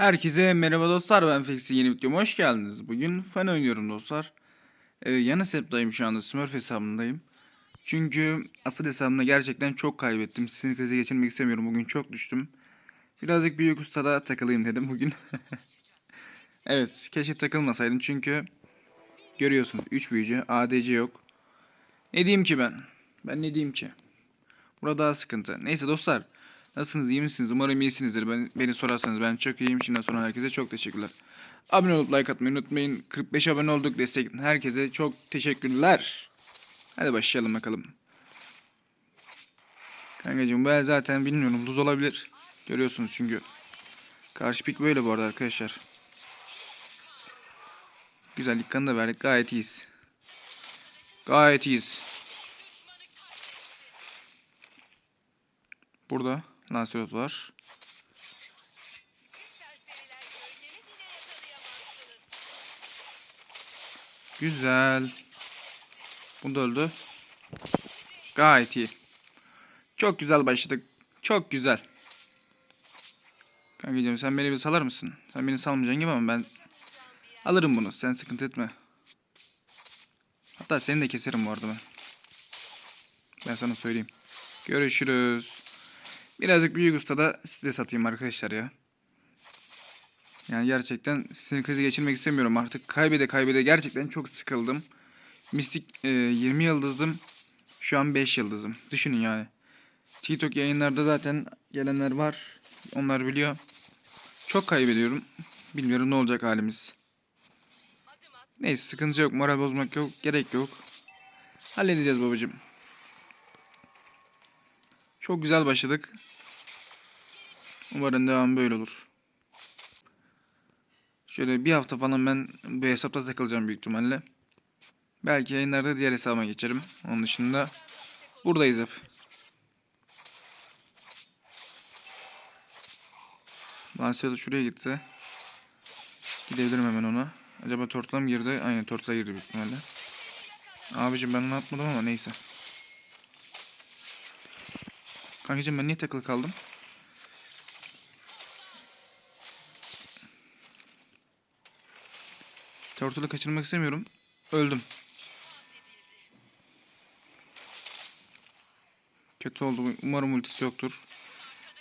Herkese merhaba dostlar ben Fexi yeni videoma hoş geldiniz. Bugün fan oynuyorum dostlar. Ee, yan hesaptayım şu anda Smurf hesabındayım. Çünkü asıl hesabımda gerçekten çok kaybettim. Sinir krizi geçirmek istemiyorum. Bugün çok düştüm. Birazcık büyük ustada takılayım dedim bugün. evet keşke takılmasaydım çünkü görüyorsunuz 3 büyücü ADC yok. Ne diyeyim ki ben? Ben ne diyeyim ki? Burada daha sıkıntı. Neyse dostlar. Nasılsınız? iyi misiniz? Umarım iyisinizdir. Ben, beni sorarsanız ben çok iyiyim. Şimdiden sonra herkese çok teşekkürler. Abone olup like atmayı unutmayın. 45 abone olduk. Destek herkese çok teşekkürler. Hadi başlayalım bakalım. Kankacığım bu el zaten bilmiyorum. Luz olabilir. Görüyorsunuz çünkü. Karşı pik böyle bu arada arkadaşlar. Güzel ilk kanı da verdik. Gayet iyiyiz. Gayet iyiyiz. Burada Lancelot var. Güzel. Bu da öldü. Gayet iyi. Çok güzel başladık. Çok güzel. Kankacığım sen beni bir salar mısın? Sen beni salmayacaksın gibi ama ben alırım bunu. Sen sıkıntı etme. Hatta seni de keserim bu arada ben. Ben sana söyleyeyim. Görüşürüz. Birazcık büyük ustada size satayım arkadaşlar ya. Yani gerçekten sinir krizi geçirmek istemiyorum artık. Kaybede kaybede gerçekten çok sıkıldım. Mistik e, 20 yıldızdım. Şu an 5 yıldızım. Düşünün yani. TikTok yayınlarda zaten gelenler var. Onlar biliyor. Çok kaybediyorum. Bilmiyorum ne olacak halimiz. Neyse sıkıntı yok. Moral bozmak yok. Gerek yok. Halledeceğiz babacığım. Çok güzel başladık. Umarım devam böyle olur. Şöyle bir hafta falan ben bu hesapta takılacağım büyük ihtimalle. Belki yayınlarda diğer hesabıma geçerim. Onun dışında buradayız hep. Lancelot şuraya gitti. Gidebilirim hemen ona. Acaba Tortla mı girdi? Aynen Tortla girdi büyük ihtimalle. Abicim ben onu atmadım ama neyse. Kankacığım ben niye takılı kaldım? Turtle'ı kaçırmak istemiyorum. Öldüm. Kötü oldu. Umarım ultisi yoktur.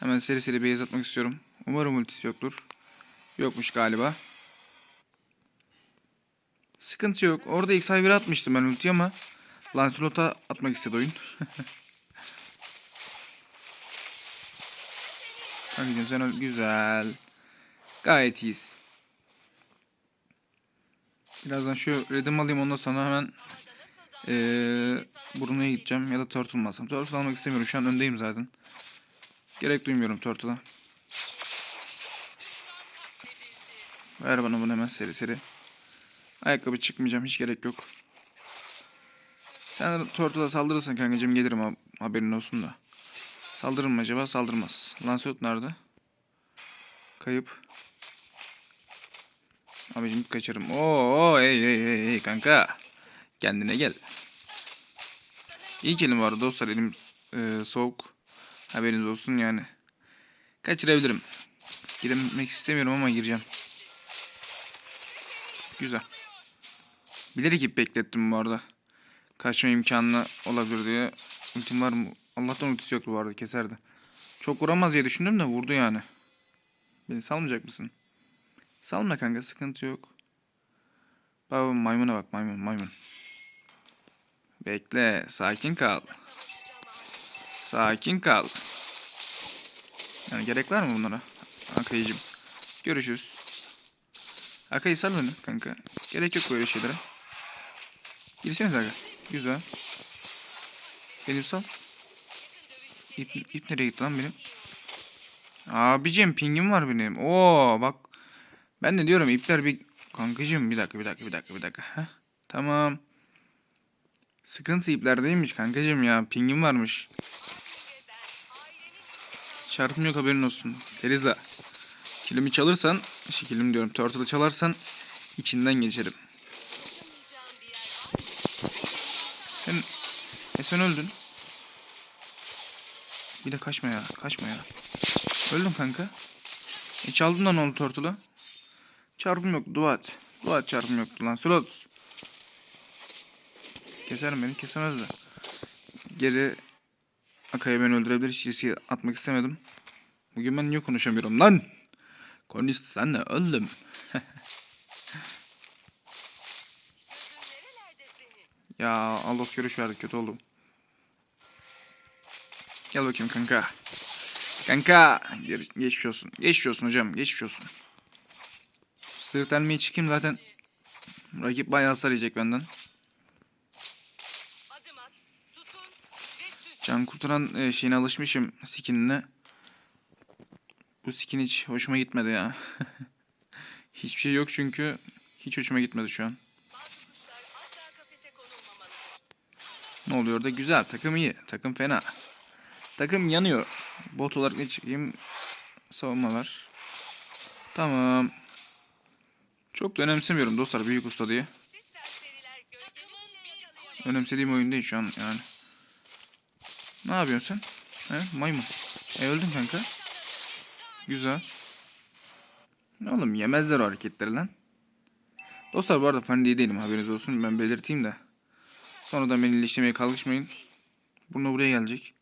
Hemen seri seri beyaz atmak istiyorum. Umarım ultisi yoktur. Yokmuş galiba. Sıkıntı yok. Orada sayfaya atmıştım ben ultiyi ama Lancelot'a atmak istedi oyun. Kankacığım sen öl- güzel. Gayet iyiyiz. Birazdan şu redim alayım ondan sonra hemen ee, Bruno'ya gideceğim ya da Turtle mı? Turtle almak istemiyorum şu an öndeyim zaten. Gerek duymuyorum Turtle'a. Ver bana bunu hemen seri seri. Ayakkabı çıkmayacağım hiç gerek yok. Sen Turtle'a saldırırsan kankacığım gelirim ha- haberin olsun da. Saldırır mı acaba? Saldırmaz. Lancelot nerede? Kayıp. Abicim kaçırım. Oo, ey ey ey ey kanka. Kendine gel. İyi elim var dostlar elim e, soğuk. Haberiniz olsun yani. Kaçırabilirim. Girmek istemiyorum ama gireceğim. Güzel. Bilerek ip beklettim bu arada. Kaçma imkanı olabilir diye. Ultim var mı? Allah'tan ultisi yoktu bu arada keserdi. Çok vuramaz diye düşündüm de vurdu yani. Beni salmayacak mısın? Salma kanka sıkıntı yok. Bak maymuna bak maymun maymun. Bekle sakin kal. Sakin kal. Yani gerek var mı bunlara? Akayıcım. Görüşürüz. Akayı sal beni kanka. Gerek yok böyle şeylere. Girseniz aga. Güzel. Benim sal. İp, ip nereye gitti lan benim? Abicim pingim var benim. Oo bak. Ben de diyorum ipler bir... Kankacığım bir dakika bir dakika bir dakika bir dakika. Heh, tamam. Sıkıntı iplerdeymiş kankacığım ya. Pingim varmış. Çarpım haberin olsun. Terizla. Kilimi çalırsan, şey kilim diyorum. Turtle'ı çalarsan içinden geçerim. Sen, e sen öldün. Bir de kaçma ya, kaçma ya. Öldüm kanka. E çaldın lan onu tortulu. Çarpım yoktu dua et. Dua et çarpım yoktu lan. Slot. Keserim beni kesemez de. Geri Akaya beni öldürebilir. Riske atmak istemedim. Bugün ben niye konuşamıyorum lan? Konuşsana oğlum. ya Aldos görüş verdi kötü oldum. Gel bakayım kanka. Kanka. Ge- Geçmiş olsun. Geçmiş olsun hocam. Geçmiş olsun. Sırt elmeye çıkayım zaten. Rakip bayağı hasar yiyecek benden. Can kurtaran e, şeyine alışmışım skinine. Bu skin hiç hoşuma gitmedi ya. Hiçbir şey yok çünkü. Hiç hoşuma gitmedi şu an. Ne oluyor da güzel. Takım iyi. Takım fena. Takım yanıyor. Bot olarak ne çıkayım? Savunma var. Tamam. Çok da önemsemiyorum dostlar büyük usta diye. Önemsediğim oyun değil şu an yani. Ne yapıyorsun sen? He, maymun. E öldün kanka. Güzel. Ne oğlum yemezler o hareketleri lan. Dostlar bu arada fan diye değilim haberiniz olsun ben belirteyim de. Sonradan beni ilişlemeye kalkışmayın. Burnu buraya gelecek.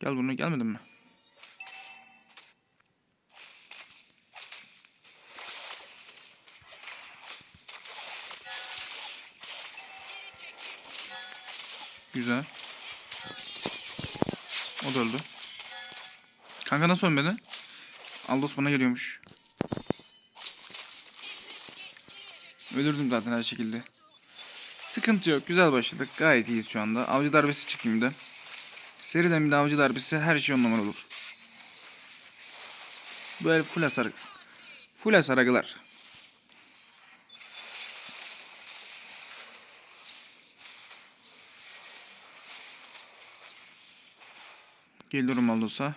Gel burnu gelmedin mi? Güzel. O da öldü. Kanka nasıl ölmedi? Aldos bana geliyormuş. Ölürdüm zaten her şekilde. Sıkıntı yok. Güzel başladık. Gayet iyiyiz şu anda. Avcı darbesi çıkayım da. Seriden bir de avcı darbesi her şey on numara olur. Böyle full hasar. Full hasar agılar. Geliyorum Aldos'a.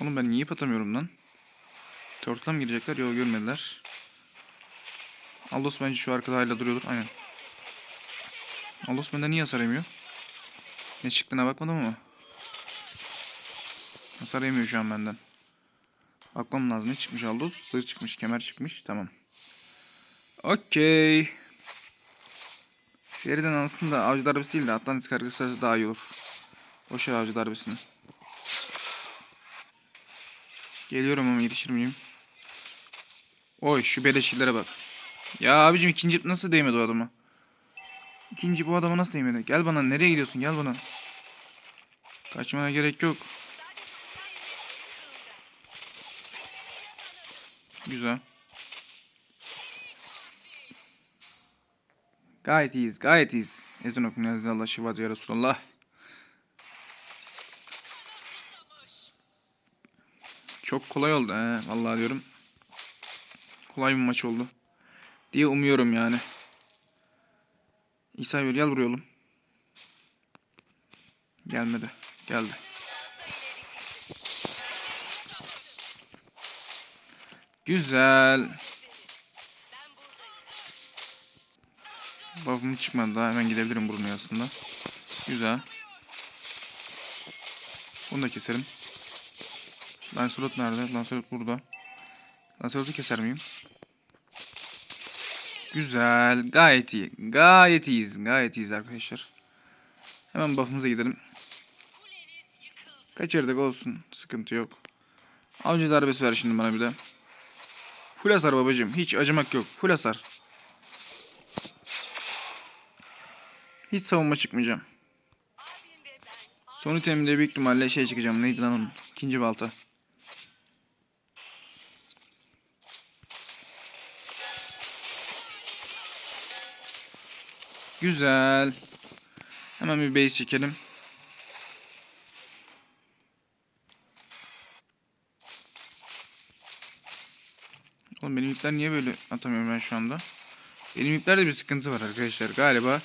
Oğlum ben niye ip atamıyorum lan? Turtle'a mı girecekler? Yok görmediler. Aldos bence şu arkada hala duruyordur. Aynen. Aldos benden niye hasar yemiyor? Ne çıktığına bakmadım ama. Hasar yemiyor şu an benden. Bakmam lazım. Ne çıkmış Aldos? Sır çıkmış, kemer çıkmış. Tamam. Okey. Seriden aslında avcı darbesi değil de Atlantis kargısı daha iyi olur. Boş ver avcı darbesini. Geliyorum ama yetişir miyim? Oy şu beleşçilere bak. Ya abicim ikinci nasıl değmedi o adama? İkinci bu adama nasıl değmedi? Gel bana nereye gidiyorsun gel bana. Kaçmana gerek yok. Güzel. Gayet iyiyiz gayet iyiyiz. Ezan okun Allah şifa ya Resulallah. Çok kolay oldu he. Vallahi diyorum. Kolay bir maç oldu. Diye umuyorum yani. İsa Yol gel. Gelmedi. Geldi. Güzel. Buff'ım çıkmadı daha hemen gidebilirim burnu aslında. Güzel. Bunu da keserim. Lancelot nerede? Lancelot burada. Lancelot'u keser miyim? Güzel. Gayet iyi. Gayet iyiyiz. Gayet iyiyiz arkadaşlar. Hemen buff'ımıza gidelim. Kaçırdık olsun. Sıkıntı yok. Avcı darbesi ver şimdi bana bir de. Full hasar babacım. Hiç acımak yok. Full hasar. Hiç savunma çıkmayacağım. Son itemde büyük ihtimalle şey çıkacağım. Neydi lan onun? İkinci balta. Güzel. Hemen bir base çekelim. Oğlum benim ipler niye böyle atamıyorum ben şu anda? Benim iplerde bir sıkıntı var arkadaşlar. Galiba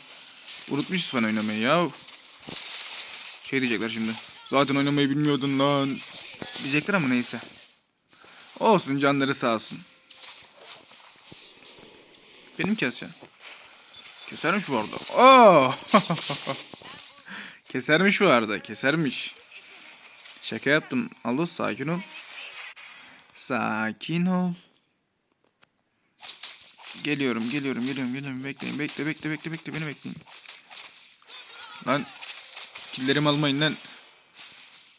unutmuşuz falan oynamayı ya. Şey diyecekler şimdi. Zaten oynamayı bilmiyordun lan. Diyecekler ama neyse. Olsun canları sağ olsun. Benim keseceğim. Kesermiş bu arada. Oo! Kesermiş bu arada. Kesermiş. Şaka yaptım. Aldos sakin ol. Sakin ol. Geliyorum, geliyorum, geliyorum, geliyorum. Bekleyin, bekle, bekle, bekle, bekle. Beni bekleyin. Lan killerimi almayın lan.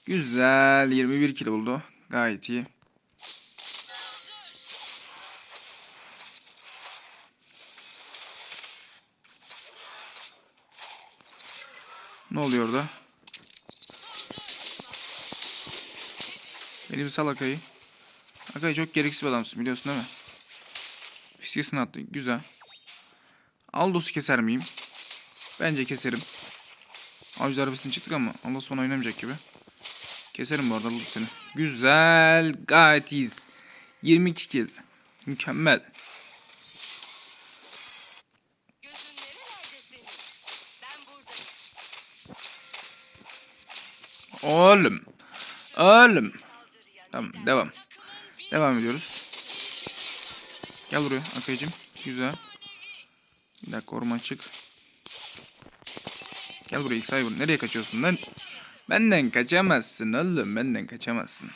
Güzel. 21 kilo oldu. Gayet iyi. Ne oluyor orada? Beni bir sal Akay'ı. Akay çok gereksiz bir adamsın biliyorsun değil mi? Fiskesini attı. Güzel. Aldos'u keser miyim? Bence keserim. Avcı arabasından çıktık ama Aldos bana oynamayacak gibi. Keserim bu arada Aldos seni. Güzel. Gayet iyiyiz. 22 kill. Mükemmel. Oğlum. Oğlum. Tamam devam. Devam ediyoruz. Gel buraya Akay'cım. Güzel. Bir dakika orman çık. Gel buraya X-Cyber. Nereye kaçıyorsun lan? Benden kaçamazsın oğlum. Benden kaçamazsın.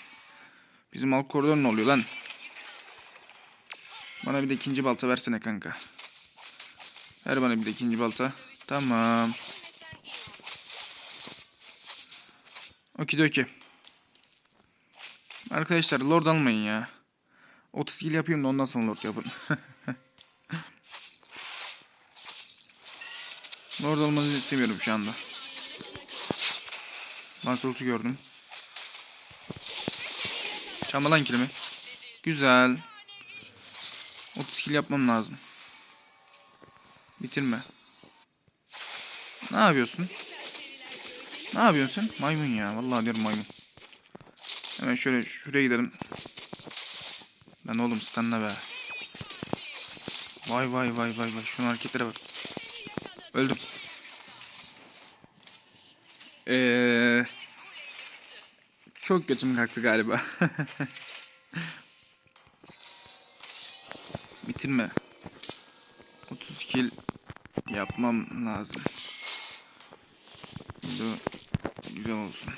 Bizim alt koridor ne oluyor lan? Bana bir de ikinci balta versene kanka. Ver bana bir de ikinci balta. Tamam. Okidoki. Arkadaşlar lord almayın ya. 30 kill yapayım da ondan sonra lord yapın. lord olmanızı istemiyorum şu anda. Lancelot'u gördüm. Çalma lan kilimi. Güzel. 30 kill yapmam lazım. Bitirme. Ne yapıyorsun? Ne yapıyorsun sen? Maymun ya. Vallahi diyorum maymun. Hemen şöyle şuraya gidelim. Lan oğlum stunla be. Vay vay vay vay vay. Şunun hareketlere bak. Öldüm. Eee... Çok götüm kalktı galiba. Bitirme. 30 kill yapmam lazım. Bu güzel olsun.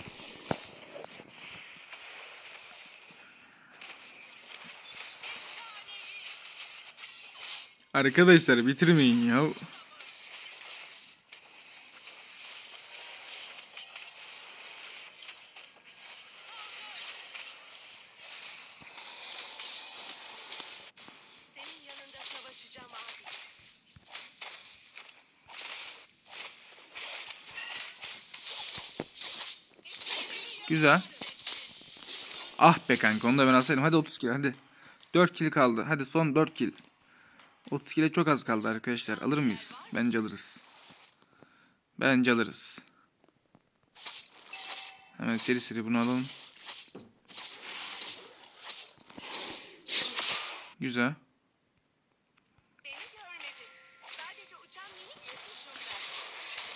Arkadaşlar bitirmeyin ya. Güzel. Ah be kanka onu da ben alsaydım. Hadi 30 kill hadi. 4 kill kaldı. Hadi son 4 kill. 30 kill'e çok az kaldı arkadaşlar. Alır mıyız? Bence alırız. Bence alırız. Hemen seri seri bunu alalım. Güzel.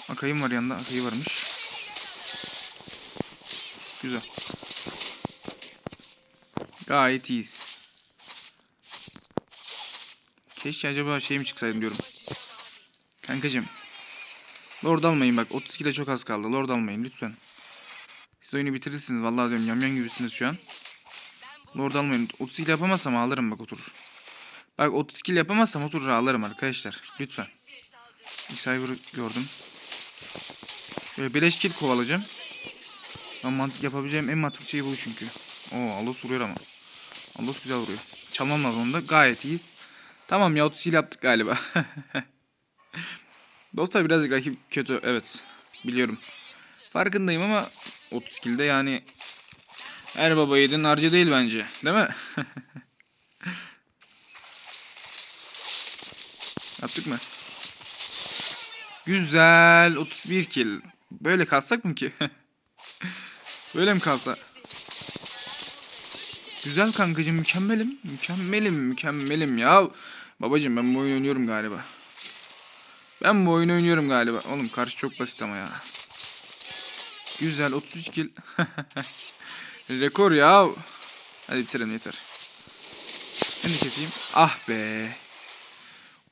Akayım var yanında. Akayı varmış. Güzel. Gayet iyiyiz. Keşke acaba şey mi çıksaydım diyorum. Kankacım. Lord almayın bak. 30 kilo çok az kaldı. Lord almayın lütfen. Siz oyunu bitirirsiniz. Vallahi diyorum yamyan gibisiniz şu an. Lord almayın. 30 kilo yapamazsam ağlarım bak oturur. Bak 30 kilo yapamazsam oturur ağlarım arkadaşlar. Lütfen. Cyber'ı gördüm. Şöyle beleş kill kovalayacağım. Ben mantık yapabileceğim en mantıklı şey bu çünkü. Oo Allos vuruyor ama. Allos güzel vuruyor. Çalmam lazım onu da. Gayet iyiyiz. Tamam ya 30 kill yaptık galiba. Dostlar birazcık rakip kötü. Evet. Biliyorum. Farkındayım ama 30 kill'de yani her baba yiğidin harcı değil bence. Değil mi? Yaptık mı? Güzel. 31 kill. Böyle kalsak mı ki? Böyle mi kalsa? Güzel kankacığım mükemmelim. Mükemmelim mükemmelim ya. Babacığım ben bu oyunu oynuyorum galiba. Ben bu oyunu oynuyorum galiba. Oğlum karşı çok basit ama ya. Güzel 33 kill. Rekor ya. Hadi bitirelim yeter. Ben de keseyim. Ah be.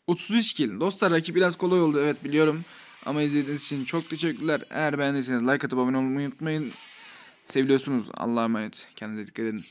33 kill. Dostlar rakip biraz kolay oldu evet biliyorum. Ama izlediğiniz için çok teşekkürler. Eğer beğendiyseniz like atıp abone olmayı unutmayın. Seviliyorsunuz. Allah'a emanet. Kendinize dikkat edin.